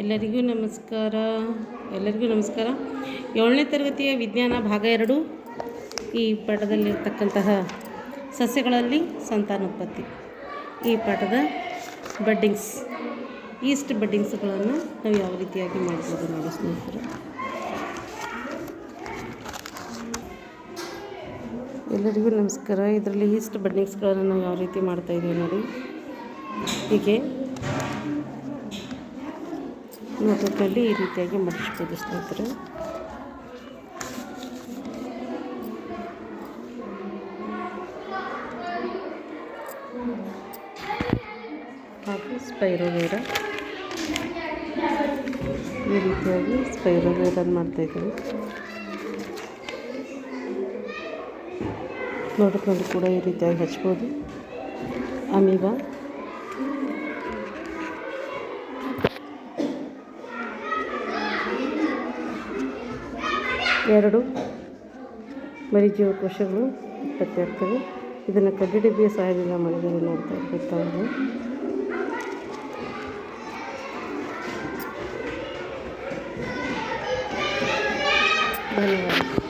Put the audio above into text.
ಎಲ್ಲರಿಗೂ ನಮಸ್ಕಾರ. ಎಲ್ಲರಿಗೂ ನಮಸ್ಕಾರ. ಏಳನೇ ತರಗತಿಯ ವಿಜ್ಞಾನ ಭಾಗ ಎರಡು. ಈ ಪಾಠದಲ್ಲಿರ್ತಕ್ಕಂತಹ ಸಸ್ಯಗಳಲ್ಲಿ ಸಂತಾನೋತ್ಪತ್ತಿ ಈ ಪಾಠದ ಬಡ್ಡಿಂಗ್ಸ್ ಈಸ್ಟ್ ಬಡ್ಡಿಂಗ್ಸ್ಗಳನ್ನು ನಾವು ಯಾವ ರೀತಿಯಾಗಿ ಮಾಡ್ಬೋದು ನೋಡಿ ಸ್ನೇಹಿತರು. ಎಲ್ಲರಿಗೂ ನಮಸ್ಕಾರ. ಇದರಲ್ಲಿ ಈಸ್ಟ್ ಬಡ್ಡಿಂಗ್ಸ್ಗಳನ್ನು ನಾವು ಯಾವ ರೀತಿ ಮಾಡ್ತಾಯಿದ್ದೀವಿ ನೋಡಿ. ಹೀಗೆ ನೋಟ್ಬುಕ್ಕಲ್ಲಿ ಈ ರೀತಿಯಾಗಿ ಮಡಿಸ್ಬೋದು ಸ್ನೇಹಿತರೆ. ಹಾಗೂ ಸ್ಪೈರೋವೇರ ಈ ರೀತಿಯಾಗಿ ಸ್ಪೈರೋವೇರನ್ನು ಮಾಡ್ತಾಯಿದ್ದೀವಿ ನೋಡಿಕೊಂಡು ಕೂಡ ಈ ರೀತಿಯಾಗಿ ಹಚ್ಬೋದು. ಅಮೀಬಾ. ಎರಡು ಮರಿ ಜೀವಕೋಶಗಳು ಉತ್ಪತ್ತಿಯಾಗ್ತವೆ ಇದನ್ನು ಕಡ್ಡಿ ಡಬ್ಬಿಯ ಸಹಾಯದಿಂದ ಮಾಡಿದರೆ ನೋಡ್ತಾ ತಾವು ಧನ್ಯವಾದ.